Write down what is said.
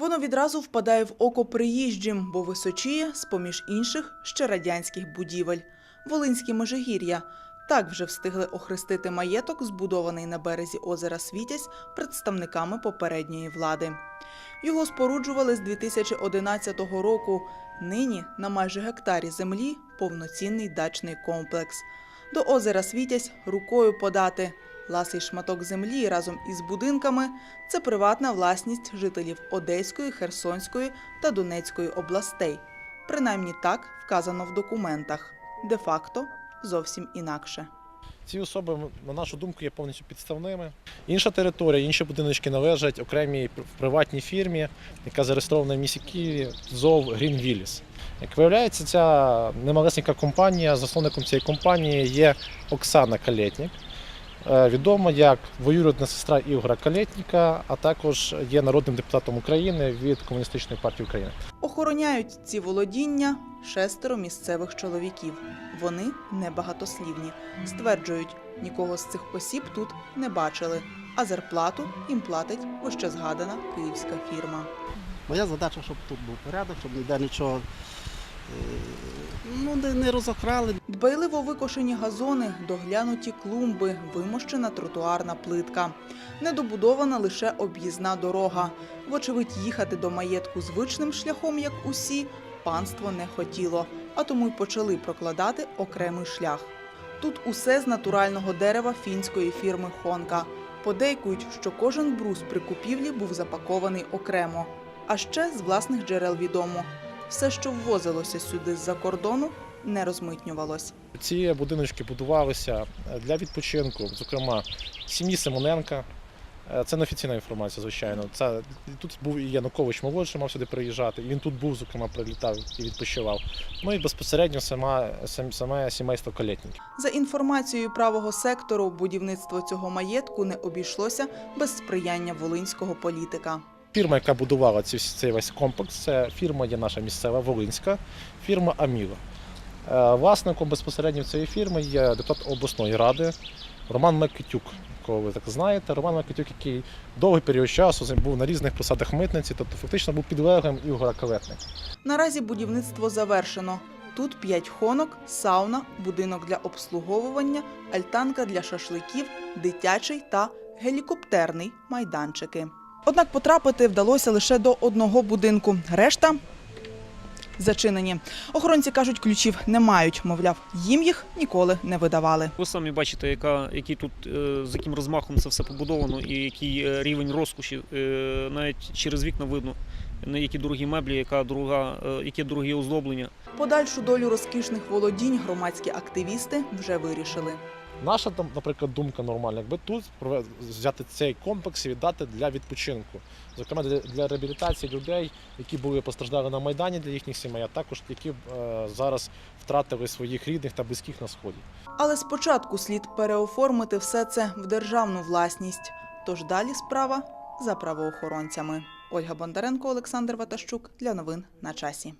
Воно відразу впадає в око приїжджим, бо височіє з-поміж інших ще радянських будівель. Волинські межигір'я. Так вже встигли охрестити маєток, збудований на березі озера Світязь представниками попередньої влади. Його споруджували з 2011 року. Нині на майже гектарі землі повноцінний дачний комплекс. До озера Світязь рукою подати. Ласий шматок землі разом із будинками це приватна власність жителів Одеської, Херсонської та Донецької областей. Принаймні так вказано в документах. Де-факто зовсім інакше. Ці особи, на нашу думку, є повністю підставними. Інша територія, інші будиночки належать окремій пр- приватній фірмі, яка зареєстрована в місті Києві, ЗОВ Green Willis. Як виявляється, ця немалесенька компанія, засновником цієї компанії є Оксана Калєтнік. Е, Відома як двоюрідна сестра Ігора Калєтніка, а також є народним депутатом України від Комуністичної партії України. Охороняють ці володіння шестеро місцевих чоловіків. Вони небагатослівні. Стверджують, нікого з цих осіб тут не бачили, а зарплату їм платить вище згадана київська фірма. Моя задача, щоб тут був порядок, щоб ніде нічого е, ну, не, не розокрали. Дбайливо викошені газони, доглянуті клумби, вимощена тротуарна плитка. Недобудована лише об'їзна дорога. Вочевидь, їхати до маєтку звичним шляхом, як усі, панство не хотіло, а тому й почали прокладати окремий шлях. Тут усе з натурального дерева фінської фірми Хонка. Подейкують, що кожен брус при купівлі був запакований окремо. А ще з власних джерел відомо, все, що ввозилося сюди з-за кордону, не розмитнювалось. Ці будиночки будувалися для відпочинку, зокрема, сім'ї Симоненка. Е, Це неофіційна інформація, звичайно. Це тут був і Янукович молодший, мав сюди приїжджати. І він тут був, зокрема, прилітав і відпочивав. Ну і безпосередньо сама, сам- саме сімейство Калєтніків. За інформацією правого сектору, будівництво цього маєтку не обійшлося без сприяння волинського політика. Фірма, яка будувала цей весь комплекс, це фірма є наша місцева Волинська, фірма Аміла. Е, Власником безпосередньо цієї фірми є депутат обласної ради Роман Микитюк, якого ви так знаєте. Роман Микитюк, який довгий період часу був на різних посадах митниці, тобто фактично був підлеглим Ігора Калетника. Наразі будівництво завершено. Тут п'ять хонок, сауна, будинок для обслуговування, альтанка для шашликів, дитячий та гелікоптерний майданчики. Однак потрапити вдалося лише до одного будинку. Решта зачинені. Охоронці кажуть, ключів не мають. Мовляв, їм їх ніколи не видавали. Ви самі бачите, яка, який тут, е, з яким розмахом це все побудовано і який е, рівень розкоші. Е, Навіть через вікна видно, на які дорогі меблі, яка дорога, яке дороге оздоблення. Подальшу долю розкішних володінь громадські активісти вже вирішили. Наша там, наприклад, думка нормальна, якби тут взяти цей комплекс і віддати для відпочинку, зокрема для, для реабілітації людей, які були постраждали на майдані для їхніх сімей, а також які е, зараз втратили своїх рідних та близьких на сході. Але спочатку слід переоформити все це в державну власність. Тож далі справа за правоохоронцями. Ольга Бондаренко, Олександр Ватащук для новин на часі.